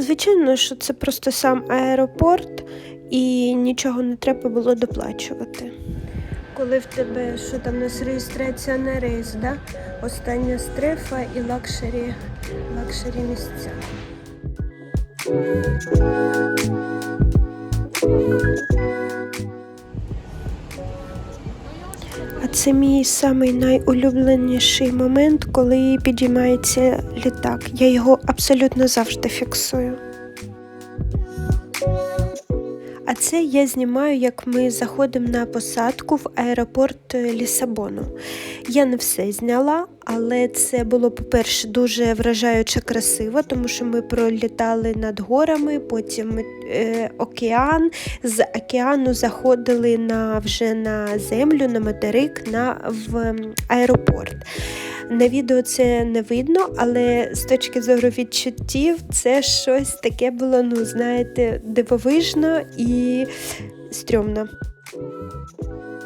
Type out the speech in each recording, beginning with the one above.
Звичайно, що це просто сам аеропорт і нічого не треба було доплачувати. Коли в тебе що там у нас реєстрація на рейс, да? остання стрефа і лакшері, лакшері місця. Це мій самий найулюбленіший момент, коли підіймається літак. Я його абсолютно завжди фіксую. Це я знімаю, як ми заходимо на посадку в аеропорт е, Лісабону. Я не все зняла, але це було, по-перше, дуже вражаюче красиво, тому що ми пролітали над горами, потім е, океан. З океану заходили на, вже на землю, на материк, на в аеропорт. На відео це не видно, але з точки зору відчуттів це щось таке було, ну, знаєте, дивовижно і стрьомно.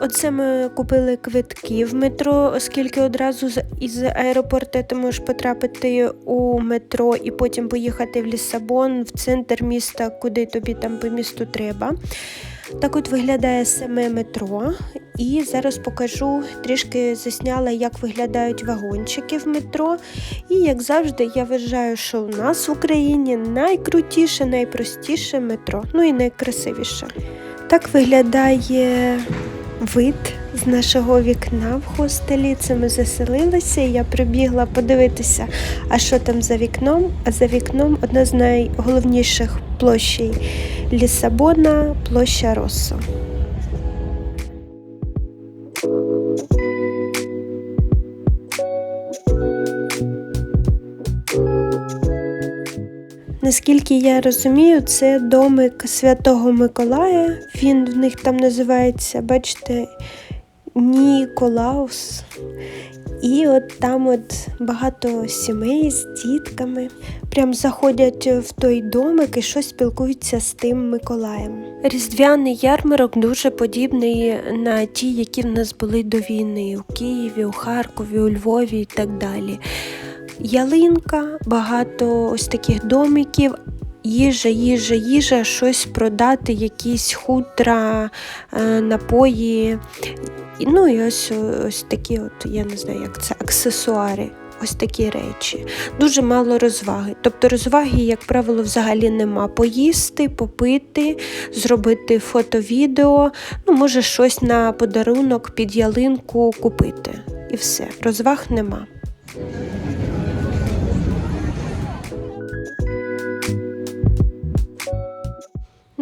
Оце ми купили квитки в метро, оскільки одразу із аеропорту ти можеш потрапити у метро і потім поїхати в Лісабон, в центр міста, куди тобі там по місту треба. Так от виглядає саме метро. І зараз покажу, трішки засняла, як виглядають вагончики в метро. І як завжди, я вважаю, що у нас в Україні найкрутіше, найпростіше метро, ну і найкрасивіше. Так виглядає вид з нашого вікна в хостелі. Це ми заселилися. Я прибігла подивитися, а що там за вікном. А за вікном одна з найголовніших площей Лісабона, площа Россо. Наскільки я розумію, це домик Святого Миколая. Він в них там називається, бачите, Ніколаус. І от там от багато сімей з дітками. Прям заходять в той домик і щось спілкуються з тим Миколаєм. Різдвяний ярмарок дуже подібний на ті, які в нас були до війни у Києві, у Харкові, у Львові і так далі. Ялинка, багато ось таких домиків. Їжа, їжа, їжа, щось продати, якісь хутра, е, напої. Ну і ось, ось такі, от, я не знаю, як це, аксесуари. Ось такі речі. Дуже мало розваги. Тобто розваги, як правило, взагалі нема. Поїсти, попити, зробити фото-відео, ну, може, щось на подарунок під ялинку купити. І все. Розваг нема.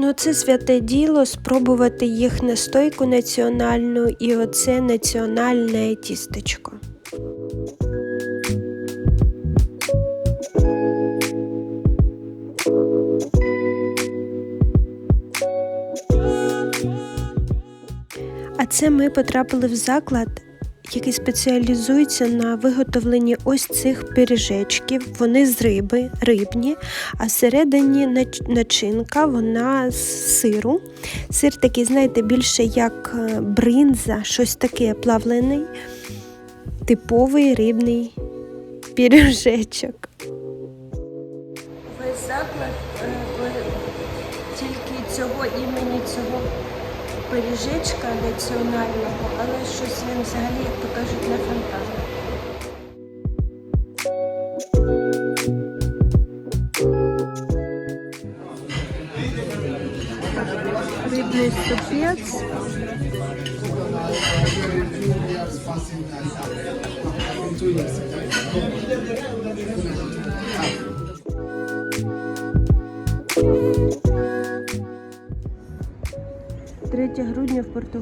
Ну, це святе діло спробувати їх настойку національну і оце національне тістечко. А це ми потрапили в заклад, який спеціалізується на виготовленні ось цих пиріжечків. Вони з риби, рибні, а всередині начинка вона з сиру. Сир такий, знаєте, більше як е, бринза, щось таке плавлений, типовий рибний пиріжечок. Весь заклад е, тільки цього імені цього пиріжечка національного, але щось він взагалі, як то кажуть, на фонтан. Рибний супець.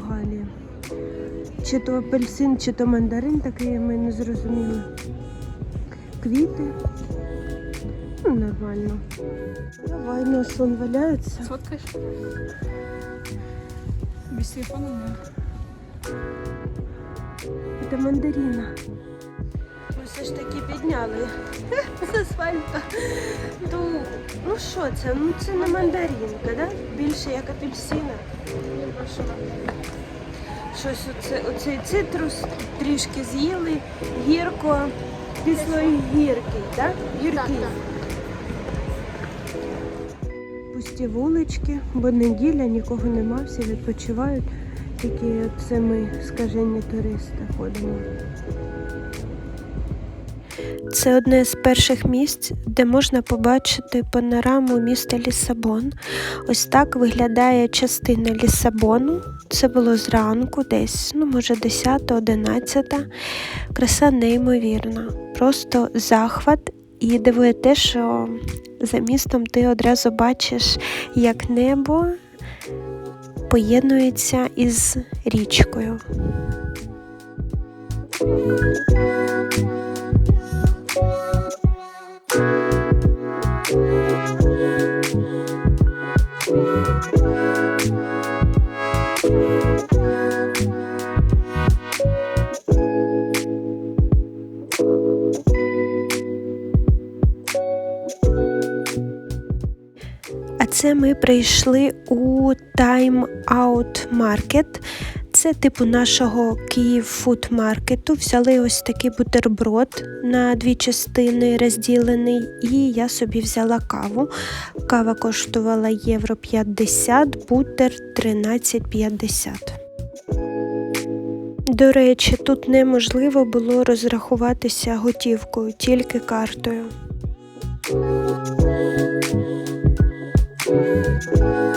Португалії. Чи то апельсин, чи то мандарин такий, ми не зрозуміли. Квіти. Ну, нормально. Давай, ну сон валяється. Сфоткаєш? Без телефона ні. Це мандарина. Ми все ж таки підняли з асфальту. Ну, ну що це? Ну це не мандаринка, да? Більше як апельсина. Щось оце, оцей цитрус трішки з'їли, гірко, кислої гіркий, так? гіркий, так? Гіркий. пусті вулички, бо неділя, нікого нема, всі відпочивають. Тільки це ми, скажені туристи, ходимо. Це одне з перших місць, де можна побачити панораму міста Лісабон. Ось так виглядає частина Лісабону. Це було зранку, десь, ну може 10-11. Краса неймовірна. Просто захват. І дивує те, що за містом ти одразу бачиш, як небо поєднується із річкою. А це ми прийшли у Time Out Market. Це типу нашого Київ фуд маркету. Взяли ось такий бутерброд на дві частини розділений, і я собі взяла каву. Кава коштувала євро 50, бутер 13,50. До речі, тут неможливо було розрахуватися готівкою, тільки картою. Thank you.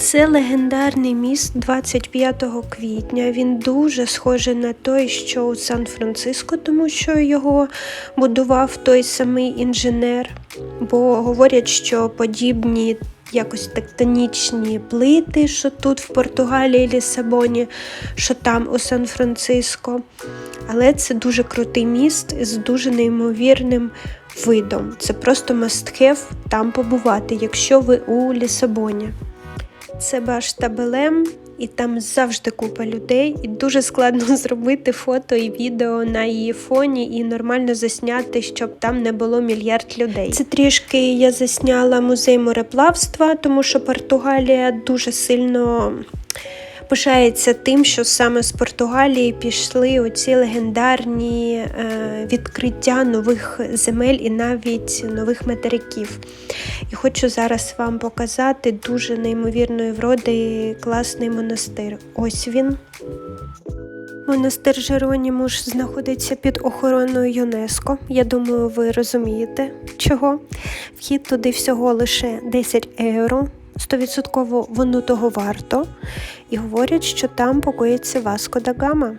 Це легендарний міст 25 квітня. Він дуже схожий на той, що у Сан-Франциско, тому що його будував той самий інженер. Бо говорять, що подібні якось тектонічні плити, що тут в Португалії, Лісабоні, що там у Сан-Франциско. Але це дуже крутий міст з дуже неймовірним видом. Це просто have там побувати, якщо ви у Лісабоні. Це башта Белем, і там завжди купа людей, і дуже складно зробити фото і відео на її фоні і нормально засняти, щоб там не було мільярд людей. Це трішки я засняла музей мореплавства, тому що Португалія дуже сильно. Пишається тим, що саме з Португалії пішли оці легендарні е, відкриття нових земель і навіть нових материків. І хочу зараз вам показати дуже неймовірної вроди класний монастир. Ось він. Монастир Жеронімуш знаходиться під охороною ЮНЕСКО. Я думаю, ви розумієте чого. Вхід туди всього лише 10 євро. 100% воно того варто. І говорять, що там покоїться Васко да Гама.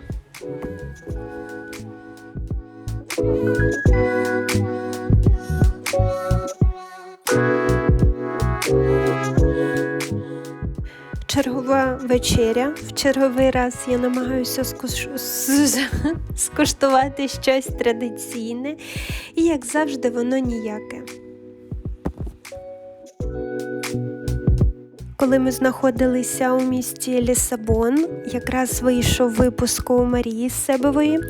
Чергова вечеря. В черговий раз я намагаюся скуш- скуштувати щось традиційне, і як завжди, воно ніяке. Коли ми знаходилися у місті Лісабон, якраз вийшов випуск у Марії Себової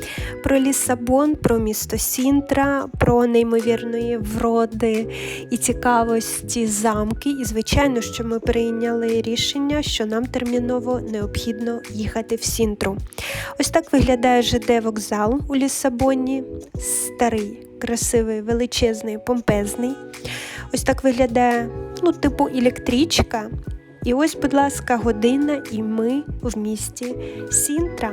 про Лісабон, про місто Сінтра, про неймовірної вроди і цікавості замки. І, звичайно, що ми прийняли рішення, що нам терміново необхідно їхати в Сінтру. Ось так виглядає ЖД вокзал у Лісабоні. Старий, красивий, величезний, помпезний. Ось так виглядає, ну, типу, електричка. І ось, будь ласка, година, і ми в місті Сінтра.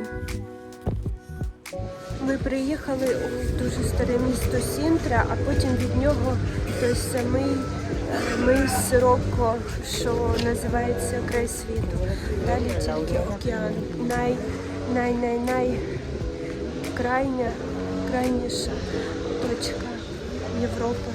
Ми приїхали у дуже старе місто Сінтра, а потім від нього той самий е, мис Рокко, що називається Край світу. Далі тільки океан. Най, най, най, най крайня найкрайніша точка Європи.